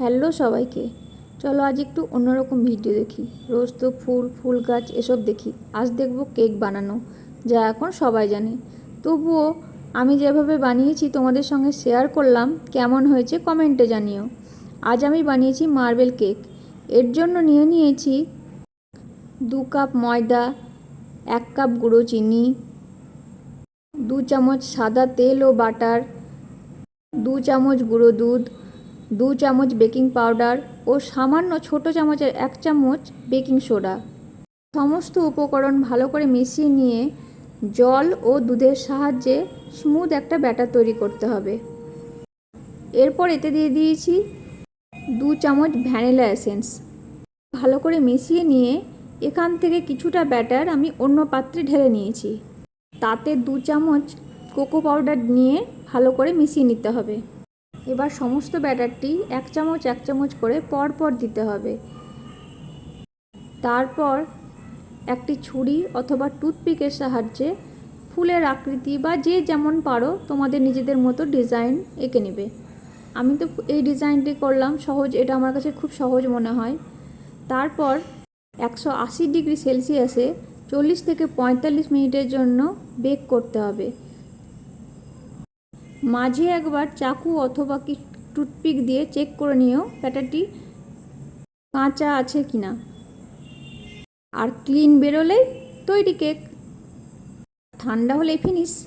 Hello সবাইকে। চলো আজ একটু অন্যরকম ভিডিও দেখি। রোজ তো ফুল ফুল গাছ, এসব দেখি। আজ দেখব কেক বানানো, যা এখন সবাই জানে। তবুও আমি যেভাবে বানিয়েছি তোমাদের সঙ্গে শেয়ার করলাম, কেমন হয়েছে কমেন্টে জানিও। আজ আমি বানিয়েছি মার্বেল কেক। এর জন্য নিয়ে নিয়েছি দু কাপ ময়দা, এক কাপ গুঁড়ো চিনি, দু চামচ সাদা তেল ও বাটার, দু চামচ গুঁড়ো দুধ দু চামচ বেকিং পাউডার ও সামান্য ছোট চামচের এক চামচ বেকিং সোডা। সমস্ত উপকরণ ভালো করে মিশিয়ে নিয়ে জল ও দুধের সাহায্যে স্মুথ একটা ব্যাটার তৈরি করতে হবে। এরপর এতে দিয়ে দিয়েছি দু চামচ ভ্যানিলা এসেন্স। ভালো করে মিশিয়ে নিয়ে এখান থেকে কিছুটা ব্যাটার আমি অন্য পাত্রে ঢেলে নিয়েছি। তাতে দু চামচ কোকো পাউডার নিয়ে ভালো করে মিশিয়ে নিতে হবে। এবার সমস্ত ব্যাটারটি এক চামচ এক চামচ করে পর পর দিতে হবে। তারপর একটি ছুরি অথবা টুথপিকের সাহায্যে ফুলের আকৃতি বা যে যেমন পারো তোমাদের নিজেদের মতো ডিজাইন এঁকে নেবে। আমি তো এই ডিজাইনটি করলাম, সহজ, এটা আমার কাছে খুব সহজ মনে হয়। তারপর একশো আশি ডিগ্রি সেলসিয়াসে চল্লিশ থেকে পঁয়তাল্লিশ মিনিটের জন্য বেক করতে হবে। মাঝে একবার চাকু অথবা কি টুথপিক দিয়ে চেক করে নিও ব্যাটারটি কাঁচা আছে কি না আর ক্লিন বেরোলেই তৈরি কেক। ঠান্ডা হলে ফিনিশ।